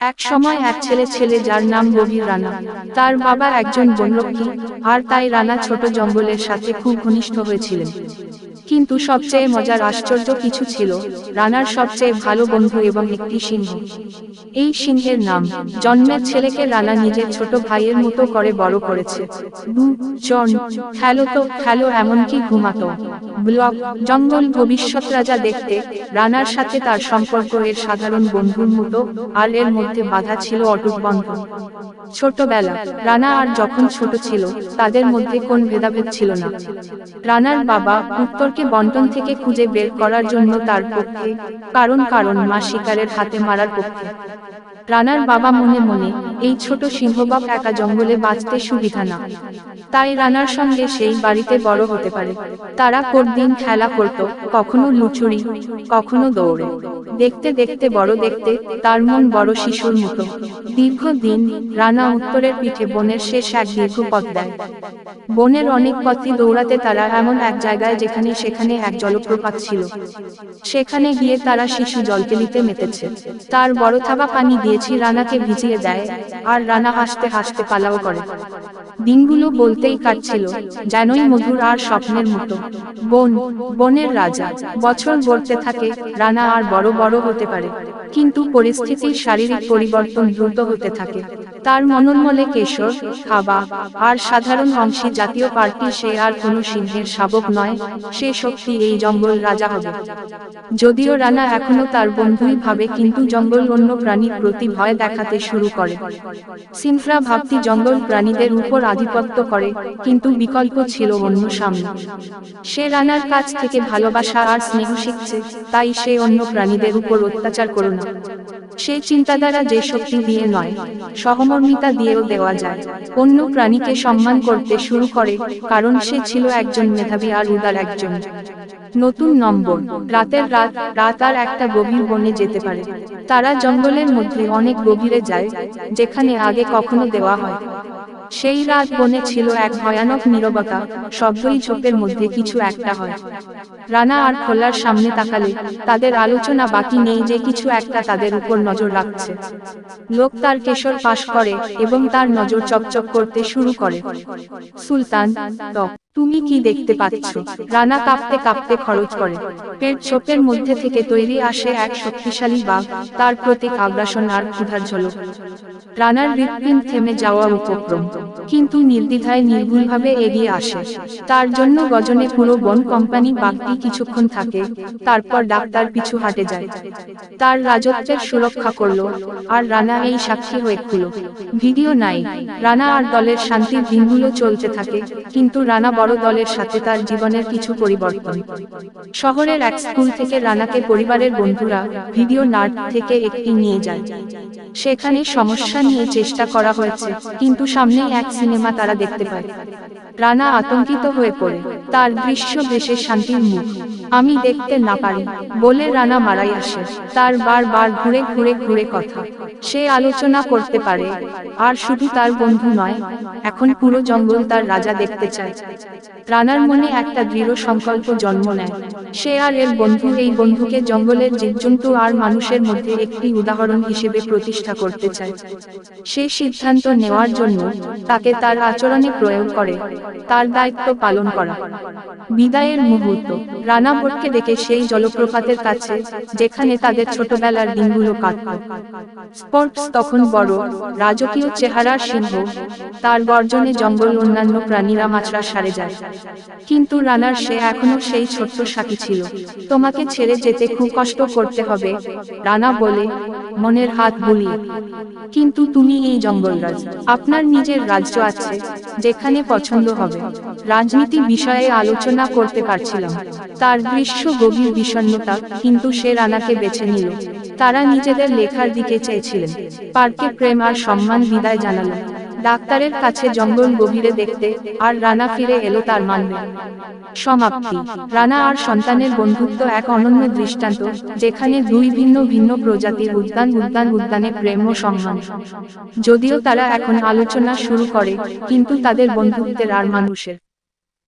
এক সময় এক ছেলে ছেলে যার নাম রবি রানা। তার বাবা একজন বনরক্ষী আর তাই রানা ছোট জঙ্গলের সাথে খুব ঘনিষ্ঠ হয়েছিলেন। কিন্তু সবচেয়ে মজার আশ্চর্য কিছু ছিল রানার সবচেয়ে ভালো বন্ধু এবং একটি সিংহ। এই সিংহের নাম, জন্মের ছেলেকে রানা নিজের ছোট ভাইয়ের মতো করে বড় করেছে। খেলো তো, খেলো এমনকি ঘুমাতো। ব্লক, জঙ্গল ভবিষ্যৎ রাজা দেখতে রানার সাথে তার সম্পর্ক এর সাধারণ বন্ধুর মতো আর এর মধ্যে বাধা ছিল অটুট বন্ধন। ছোটবেলা, রানা আর যখন ছোট ছিল, তাদের মধ্যে কোন ভেদাভেদ ছিল না। রানার বাবা উত্তরকে বন্টন থেকে খুঁজে বের করার জন্য তার পক্ষে, কারণ কারণ, মা শিকারের হাতে মারার পক্ষে। রানার বাবা মনে মনে, এই ছোট সিংহবাগ একা জঙ্গলে বাঁচতে সুবিধা না। তাই রানার সঙ্গে সেই বাড়িতে বড় হতে পারে। তারা দিন খেলা করত, কখনো লুচুরি কখনো দৌড়ে। দেখতে দেখতে, বড় দেখতে, তার মন বড় শিশুর মতো। দীর্ঘদিন রানা উত্তরের পিঠে বনের শেষ এক দীর্ঘ পথ দেয়। বনের অনেক পথই দৌড়াতে তারা এমন এক জায়গায় যেখানে সেখানে এক জলপ্রপাত ছিল। সেখানে গিয়ে তারা শিশু জলকেলিতে মেতেছে। তার বড় থাবা পানি দিয়েছি রানাকে ভিজিয়ে দেয়, আর রানা হাসতে হাসতে পালাও করে। দিনগুলো বলতেই কাটছিল, যেনই মধুর আর স্বপ্নের মতো। বোন, বনের রাজা, বছর গড়তে থাকে, রানা আর বড় বড় হতে পারে, কিন্তু পরিস্থিতির শারীরিক পরিবর্তন দ্রুত হতে থাকে। তার মননমলে কেশর খাবা আর সাধারণ অংশী জাতীয় পার্টি সে আর কোনো সিংহের শাবক নয়, সে শক্তি এই জঙ্গল রাজা হবে। যদিও রানা এখনও তার বন্ধুই ভাবে কিন্তু জঙ্গল অন্য প্রাণীর প্রতি ভয় দেখাতে শুরু করে। সিনফ্রা ভাবতি জঙ্গল প্রাণীদের উপর আধিপত্য করে, কিন্তু বিকল্প ছিল অন্য সামনে। সে রানার কাছ থেকে ভালোবাসা আর স্নেহ শিখছে, তাই সে অন্য প্রাণীদের উপর অত্যাচার করো না সে চিন্তাধারা যে শক্তি দিয়ে নয়, সহমর্মিতা দিয়েও দেওয়া যায়। অন্য প্রাণীকে সম্মান করতে শুরু করে, কারণ সে ছিল একজন মেধাবী আর উদার একজন। নতুন নম্বর, রাতের রাত রাত আর একটা গভীর বনে যেতে পারে। তারা জঙ্গলের মধ্যে অনেক গভীরে যায়, যেখানে আগে কখনো দেওয়া হয়। সেই রাত বনে ছিল এক ভয়ানক নীরবতা। শব্দই চোখের মধ্যে কিছু একটা হয়। রানা আর খোলার সামনে তাকালে তাদের আলোচনা বাকি নেই যে কিছু একটা তাদের উপর নজর রাখছে। লোক তার কেশর পাশ করে এবং তার নজর চকচক করতে শুরু করে। সুলতান তুমি কি দেখতে পাচ্ছ? রানা কাঁপতে কাঁপতে খরচ করে। পেট চোখের মধ্যে থেকে তৈরি আসে এক শক্তিশালী বাঘ। তার প্রতীক আগ্রাসন আর ক্ষুধার ঝলক। রানার হৃৎপিণ্ড থেমে যাওয়া উপক্রম। কিন্তু নির্দ্বিধায় নির্ভুলভাবে এগিয়ে আসে। তার জন্য গজনে পুরো বন কোম্পানি বাঘটি কিছুক্ষণ থাকে, তারপর ডাক্তার পিছু হাটে যায়। তার রাজত্বের সুরক্ষা করল, আর রানা এই সাক্ষী হয়ে খুল। ভিডিও নাই, রানা আর দলের শান্তির দিনগুলো চলতে থাকে, কিন্তু রানা বড় দলের সাথে তার জীবনের কিছু পরিবর্তন। শহরের এক স্কুল থেকে রানাকে পরিবারের বন্ধুরা ভিডিও নার্ট থেকে একটি নিয়ে যায়। সেখানে সমস্যা নিয়ে চেষ্টা করা হয়েছে। কিন্তু সামনেই এক সিনেমা তারা দেখতে পায়। রানা আতঙ্কিত হয়ে পড়ে। তার দৃশ্য ভেসে শান্তির মুখ। আমি দেখতে না পারি। বলে রানা মারাই আসে। তার বার বার ঘুরে ঘুরে ঘুরে কথা। সে আলোচনা করতে পারে। আর শুধু তার বন্ধু নয়, এখন পুরো জঙ্গল তার রাজা দেখতে চায়। রানার মনে একটা দৃঢ় সংকল্প জন্ম নেয়। সে আর এর বন্ধু, এই বন্ধুকে জঙ্গলের জীবজন্তু আর মানুষের মধ্যে একটি উদাহরণ হিসেবে প্রতিষ্ঠা করতে চায়। সে সিদ্ধান্ত নেওয়ার জন্য তাকে তার আচরণে প্রয়োগ করে। তার দায়িত্ব পালন করা। বিদায়ের মুহূর্ত। রানা ভোটকে দেখে সেই জলপ্রপাতের কাছে, যেখানে তাদের ছোটবেলার দিনগুলো কাটত। স্পোর্টস তখন বড়, রাজকীয় চেহারার সিংহ। তার গর্জনে জঙ্গল অন্যান্য প্রাণীরা মাছরা সারে যায়। কিন্তু রানার, সে এখনও সেই ছোট্ট সাথী ছিল। তোমাকে ছেড়ে যেতে খুব কষ্ট করতে হবে, রানা বলে মনের হাত বলি কিন্তু তুমি এই জঙ্গলরাজ, আপনার নিজের রাজ্য আছে, যেখানে পছন্দ হবে। রাজনীতি বিষয়ে আলোচনা করতে পারছিলাম। তার দৃশ্য গভীর বিষণ্নতা কিন্তু সে রানাকে বেছে নিল। তারা নিজেদের লেখার দিকে চেয়েছিলেন। পার্কে প্রেম আর সম্মান বিদায় জানালো ডাক্তারের কাছে জঙ্গল গভীরে দেখতে আর রানা ফিরে এলো তার মানবে। সমাপ্তি। রানা আর সন্তানের বন্ধুত্ব এক অনন্য দৃষ্টান্ত, যেখানে দুই ভিন্ন ভিন্ন প্রজাতির উদ্যান উদ্যান উদ্যানে প্রেম ও সম্মান। যদিও তারা এখন আলোচনা শুরু করে, কিন্তু তাদের বন্ধুত্বের আর মানুষের